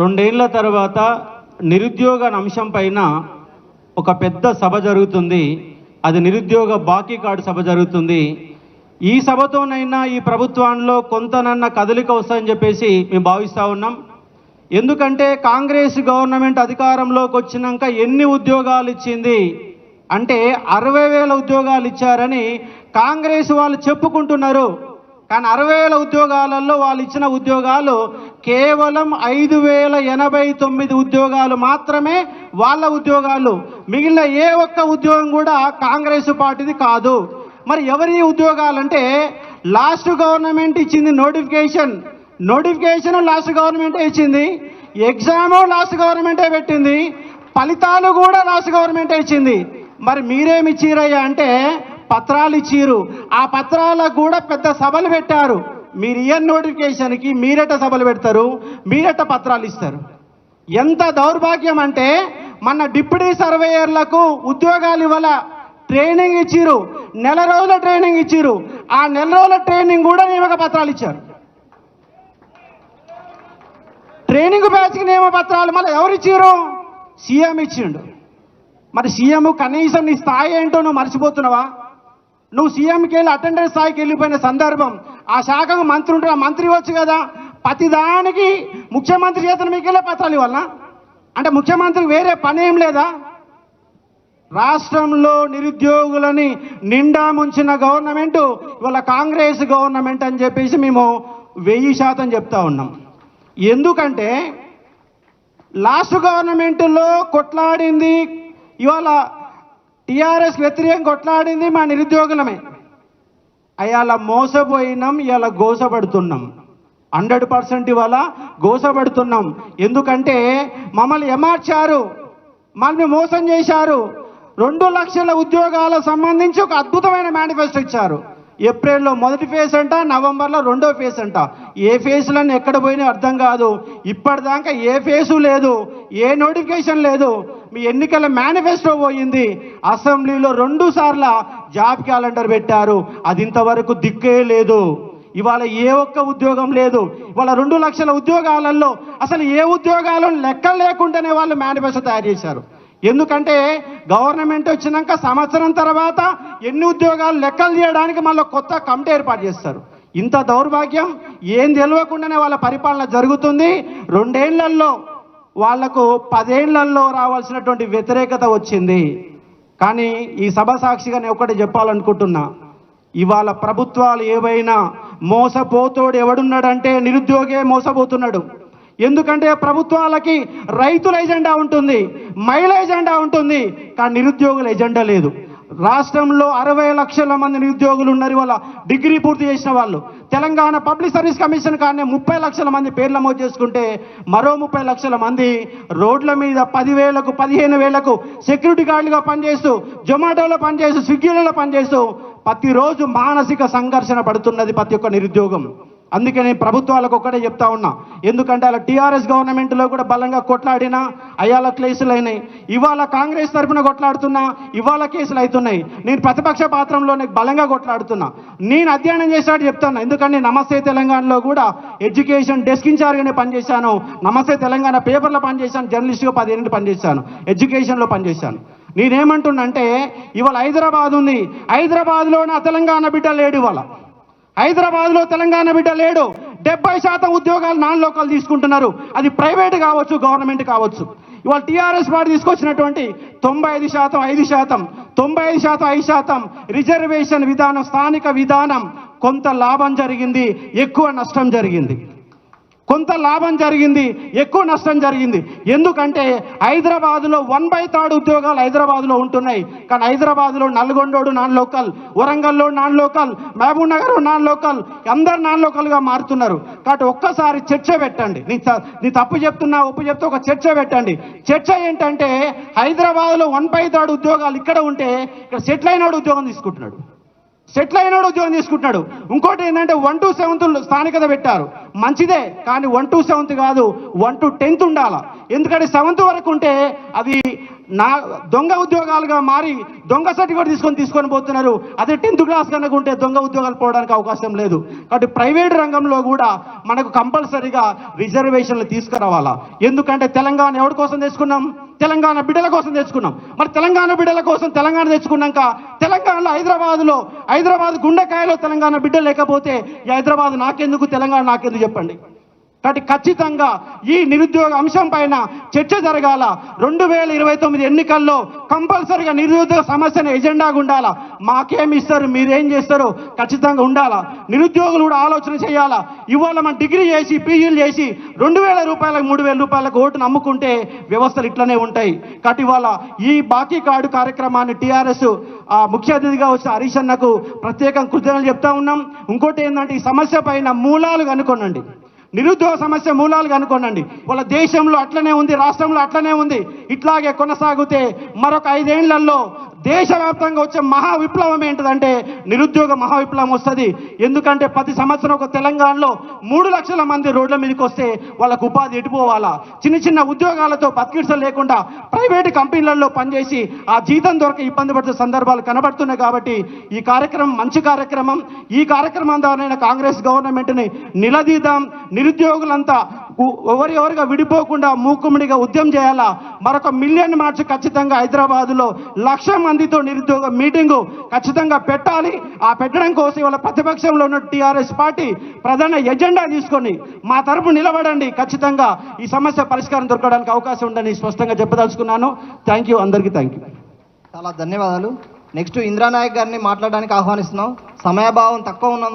రెండేళ్ళ తర్వాత నిరుద్యోగ అంశం పైన ఒక పెద్ద సభ జరుగుతుంది. అది నిరుద్యోగ బాకీ కార్డు సభ జరుగుతుంది. ఈ సభతోనైనా ఈ ప్రభుత్వంలో కొంతనన్న కదలిక వస్తుందని చెప్పేసి మేము భావిస్తూ ఉన్నాం. ఎందుకంటే కాంగ్రెస్ గవర్నమెంట్ అధికారంలోకి వచ్చినాక ఎన్ని ఉద్యోగాలు ఇచ్చింది? అంటే అరవై వేల ఉద్యోగాలు ఇచ్చారని కాంగ్రెస్ వాళ్ళు చెప్పుకుంటున్నారు. కానీ అరవై వేల ఉద్యోగాలలో వాళ్ళు ఇచ్చిన ఉద్యోగాలు కేవలం ఐదు వేల ఎనభై తొమ్మిది ఉద్యోగాలు మాత్రమే వాళ్ళ ఉద్యోగాలు. మిగిలిన ఏ ఒక్క ఉద్యోగం కూడా కాంగ్రెస్ పార్టీది కాదు. మరి ఎవరి ఉద్యోగాలంటే లాస్ట్ గవర్నమెంట్ ఇచ్చింది నోటిఫికేషన్. నోటిఫికేషన్ లాస్ట్ గవర్నమెంటే ఇచ్చింది. ఎగ్జామ్ లాస్ట్ గవర్నమెంటే పెట్టింది. ఫలితాలు కూడా లాస్ట్ గవర్నమెంటే ఇచ్చింది. మరి మీరేమి ఇచ్చిరయ్యా అంటే పత్రాలు ఇచ్చిరు ఆ పత్రాలకు కూడా పెద్ద సభలు పెట్టారు. మీరు ఇయర్ నోటిఫికేషన్కి మీరట సభలు పెడతారు మీరట పత్రాలు ఇస్తారు. ఎంత దౌర్భాగ్యం అంటే మన డిప్యూటీ సర్వేయర్లకు ఉద్యోగాలు ఇవ్వాల ట్రైనింగ్ ఇచ్చిరు నెల రోజుల ట్రైనింగ్ ఇచ్చిరు ఆ నెల రోజుల ట్రైనింగ్ కూడా నియమక పత్రాలు ఇచ్చారు. ట్రైనింగ్ బ్యాచ్కి నియమ పత్రాలు మళ్ళీ ఎవరు ఇచ్చారు సీఎం ఇచ్చిండు. మరి సీఎం కనీసం నీ స్థాయి ఏంటో నువ్వు మర్చిపోతున్నావా? నువ్వు సీఎంకి వెళ్ళి అటెండెన్స్ స్థాయికి వెళ్ళిపోయిన సందర్భం ఆ శాఖకు మంత్రి ఉంటే ఆ మంత్రి వచ్చు కదా? ప్రతిదానికి ముఖ్యమంత్రి చేతను మీకు వెళ్ళే పత్రాలు ఇవ్వాలనా అంటే ముఖ్యమంత్రికి వేరే పని ఏం లేదా? రాష్ట్రంలో నిరుద్యోగులని నిండా ముంచిన గవర్నమెంట్ ఇవాళ కాంగ్రెస్ గవర్నమెంట్ అని చెప్పేసి మేము వెయ్యి శాతం చెప్తా ఉన్నాం. ఎందుకంటే లాస్ట్ గవర్నమెంట్లో కొట్లాడింది ఇవాళ టీఆర్ఎస్ వ్యతిరేకం కొట్లాడింది మా నిరుద్యోగులమే. అయాల మోసపోయినాం ఇవాళ గోసపడుతున్నాం. హండ్రెడ్ పర్సెంట్ ఇవాళ గోసపడుతున్నాం. ఎందుకంటే మమ్మల్ని ఏమార్చారు? మమ్మల్ని మోసం చేశారు. రెండు లక్షల ఉద్యోగాల సంబంధించి ఒక అద్భుతమైన మేనిఫెస్టో ఇచ్చారు. ఏప్రిల్లో మొదటి ఫేజ్ అంట నవంబర్లో రెండో ఫేజ్ అంట. ఏ ఫేజ్లన్నీ ఎక్కడ పోయినా అర్థం కాదు. ఇప్పటిదాకా ఏ ఫేసు లేదు ఏ నోటిఫికేషన్ లేదు. మీ ఎన్నికల మేనిఫెస్టో పోయింది. అసెంబ్లీలో రెండు సార్ల జాబ్ క్యాలెండర్ పెట్టారు. అది ఇంతవరకు దిక్కే లేదు. ఇవాళ ఏ ఒక్క ఉద్యోగం లేదు. ఇవాళ రెండు లక్షల ఉద్యోగాలలో అసలు ఏ ఉద్యోగాలను లెక్కలు లేకుండానే వాళ్ళు మేనిఫెస్టో తయారు చేశారు. ఎందుకంటే గవర్నమెంట్ వచ్చినాక సంవత్సరం తర్వాత ఎన్ని ఉద్యోగాలు లెక్కలు చేయడానికి మళ్ళీ కొత్త కమిటీ ఏర్పాటు చేస్తారు. ఇంత దౌర్భాగ్యం ఏం తెలియకుండానే వాళ్ళ పరిపాలన జరుగుతుంది. రెండేళ్ళలో వాళ్ళకు పదేళ్ళలో రావాల్సినటువంటి వ్యతిరేకత వచ్చింది. కానీ ఈ సభ సాక్షిగా నేను ఒకటి చెప్పాలనుకుంటున్నా. ఇవాళ ప్రభుత్వాలు ఏవైనా మోసపోతోడు ఎవడున్నాడంటే నిరుద్యోగే మోసపోతున్నాడు. ఎందుకంటే ప్రభుత్వాలకి రైతుల ఎజెండా ఉంటుంది మహిళ ఎజెండా ఉంటుంది కానీ నిరుద్యోగుల ఎజెండా లేదు. రాష్ట్రంలో అరవై లక్షల మంది నిరుద్యోగులు ఉన్నారు. వాళ్ళ డిగ్రీ పూర్తి చేసిన వాళ్ళు. తెలంగాణ పబ్లిక్ సర్వీస్ కమిషన్ కానీ ముప్పై లక్షల మంది పేర్లు నమోదు చేసుకుంటే మరో ముప్పై లక్షల మంది రోడ్ల మీద పదివేలకు పదిహేను వేలకు సెక్యూరిటీ గార్డులుగా పనిచేస్తూ జొమాటోలో పనిచేస్తూ స్విగ్గీలలో పనిచేస్తూ ప్రతిరోజు మానసిక సంఘర్షణ పడుతున్నది ప్రతి ఒక్క నిరుద్యోగం. అందుకే నేను ప్రభుత్వాలకు ఒక్కటే చెప్తా ఉన్నా. ఎందుకంటే అలా టీఆర్ఎస్ గవర్నమెంట్లో కూడా బలంగా కొట్లాడినా అయ్యాల కేసులు అయినాయి. ఇవాళ కాంగ్రెస్ తరఫున కొట్లాడుతున్నా ఇవాళ కేసులు అవుతున్నాయి. నేను ప్రతిపక్ష పాత్రంలోనే బలంగా కొట్లాడుతున్నా. నేను అధ్యయనం చేసినట్టు చెప్తాను ఎందుకంటే నమస్తే తెలంగాణలో కూడా ఎడ్యుకేషన్ డెస్క్ ఇన్ఛార్జ్గానే పనిచేశాను. నమస్తే తెలంగాణ పేపర్లో పనిచేశాను. జర్నలిస్ట్గా పదిహేను పనిచేశాను. ఎడ్యుకేషన్లో పనిచేశాను. నేనేమంటున్నంటే ఇవాళ హైదరాబాద్ ఉంది. హైదరాబాద్లో నా తెలంగాణ బిడ్డ లేడు ఇవాళ. హైదరాబాద్లో తెలంగాణ బిడ్డ లేడు. డెబ్బై శాతం ఉద్యోగాలు నాన్ లోకల్ తీసుకుంటున్నారు. అది ప్రైవేట్ కావచ్చు గవర్నమెంట్ కావచ్చు. ఇవాళ టీఆర్ఎస్ వారు తీసుకొచ్చినటువంటి తొంభై ఐదు శాతం ఐదు శాతం తొంభై ఐదు శాతం ఐదు శాతం రిజర్వేషన్ విధానం స్థానిక విధానం కొంత లాభం జరిగింది ఎక్కువ నష్టం జరిగింది. కొంత లాభం జరిగింది ఎక్కువ నష్టం జరిగింది. ఎందుకంటే హైదరాబాద్లో వన్ బై థర్డ్ ఉద్యోగాలు హైదరాబాద్లో ఉంటున్నాయి. కానీ హైదరాబాద్లో నల్గొండోడు నాన్ లోకల్ వరంగల్లో non local Mahabubnagar non local అందరు నాన్ లోకల్గా మారుతున్నారు. కాబట్టి ఒక్కసారి చర్చ పెట్టండి. నీ త- నీ తప్పు చెప్తున్నా ఒప్పు చెప్తే ఒక చర్చ పెట్టండి. చర్చ ఏంటంటే హైదరాబాద్లో వన్ బై థర్డ్ ఉద్యోగాలు ఇక్కడ ఉంటే ఇక్కడ సెటిల్ అయినోడు ఉద్యోగం తీసుకుంటున్నాడు. సెటిల్ అయినాడు ఉద్యోగం తీసుకుంటున్నాడు. ఇంకోటి ఏంటంటే వన్ టు సెవెంత్ స్థానికత పెట్టారు. మంచిదే కానీ వన్ టు సెవెంత్ కాదు వన్ టు టెన్త్ ఉండాలి. ఎందుకంటే సెవెంత్ వరకు ఉంటే అవి నా దొంగ ఉద్యోగాలుగా మారి దొంగ సర్టిఫికేట్ తీసుకొని తీసుకొని పోతున్నారు. అదే టెన్త్ క్లాస్ కనుక ఉంటే దొంగ ఉద్యోగాలు పోవడానికి అవకాశం లేదు. కాబట్టి ప్రైవేట్ రంగంలో కూడా మనకు కంపల్సరీగా రిజర్వేషన్లు తీసుకురావాలా. ఎందుకంటే తెలంగాణ ఎవరి కోసం తెచ్చుకున్నాం? తెలంగాణ బిడ్డల కోసం తెచ్చుకున్నాం. మరి తెలంగాణ బిడ్డల కోసం తెలంగాణ తెచ్చుకున్నాక తెలంగాణలో హైదరాబాద్లో హైదరాబాద్ గుండెకాయలో తెలంగాణ బిడ్డ లేకపోతే హైదరాబాద్ నాకెందుకు తెలంగాణ నాకెందుకు చెప్పండి. కాబట్టి ఖచ్చితంగా ఈ నిరుద్యోగ అంశం పైన చర్చ జరగాల. రెండు వేల ఇరవై తొమ్మిది ఎన్నికల్లో కంపల్సరిగా నిరుద్యోగ సమస్యను ఎజెండాగా ఉండాలా? మాకేమి ఇస్తారు మీరేం చేస్తారు? ఖచ్చితంగా ఉండాలా. నిరుద్యోగులు కూడా ఆలోచన చేయాలా? ఇవాళ మనం డిగ్రీ చేసి పీజీలు చేసి రెండు వేల రూపాయలకు మూడు వేల రూపాయలకు ఓటు నమ్ముకుంటే వ్యవస్థలు ఇట్లనే ఉంటాయి. కాబట్టి ఇవాళ ఈ బాకీ కార్డు కార్యక్రమాన్ని టీఆర్ఎస్ ఆ ముఖ్య అతిథిగా వచ్చిన హరీష్ అన్నకు ప్రత్యేకం కృతజ్ఞతలు చెప్తా ఉన్నాం. ఇంకోటి ఏంటంటే ఈ సమస్య పైన మూలాలు కనుక్కోనండి. నిరుద్యోగ సమస్య మూలాలు కనుక్కోనండి. వాళ్ళ దేశంలో అట్లనే ఉంది రాష్ట్రంలో అట్లనే ఉంది. ఇట్లాగే కొనసాగితే మరొక ఐదేళ్ళలో దేశవ్యాప్తంగా వచ్చే మహా విప్లవం ఏంటిదంటే నిరుద్యోగ మహా విప్లవం వస్తుంది. ఎందుకంటే ప్రతి సంవత్సరం ఒక తెలంగాణలో మూడు లక్షల మంది రోడ్ల మీదకి వస్తే వాళ్ళకు ఉపాధి ఎటుపోవాలా? చిన్న చిన్న ఉద్యోగాలతో బతికిడ్సలు లేకుండా ప్రైవేట్ కంపెనీలలో పనిచేసి ఆ జీతం దొరక ఇబ్బంది పడుతున్న సందర్భాలు కనబడుతున్నాయి కాబట్టి ఈ కార్యక్రమం మంచి కార్యక్రమం. ఈ కార్యక్రమం ద్వారా కాంగ్రెస్ గవర్నమెంట్ని నిలదీద్దాం. నిరుద్యోగులంతా ఉ- విడిపోకుండా మూకుముడిగా ఉద్యమం చేయాలా? మరొక మిలియన్ మార్చ్ ఖచ్చితంగా హైదరాబాద్లో లక్ష మందితో నిరుద్యోగ మీటింగు ఖచ్చితంగా పెట్టాలి. ఆ పెట్టడం కోసం ఇవాళ ప్రతిపక్షంలో ఉన్న టీఆర్ఎస్ పార్టీ ప్రధాన ఎజెండా తీసుకొని మా తరపు నిలబడండి. ఖచ్చితంగా ఈ సమస్య పరిష్కారం దొరకడానికి అవకాశం ఉందని స్పష్టంగా చెప్పదలుచుకున్నాను. థ్యాంక్ యూ అందరికీ థ్యాంక్ యూ చాలా ధన్యవాదాలు. నెక్స్ట్ ఇంద్రానాయక్ గారిని మాట్లాడడానికి ఆహ్వానిస్తున్నాం. సమయభావం తక్కువ ఉన్నందు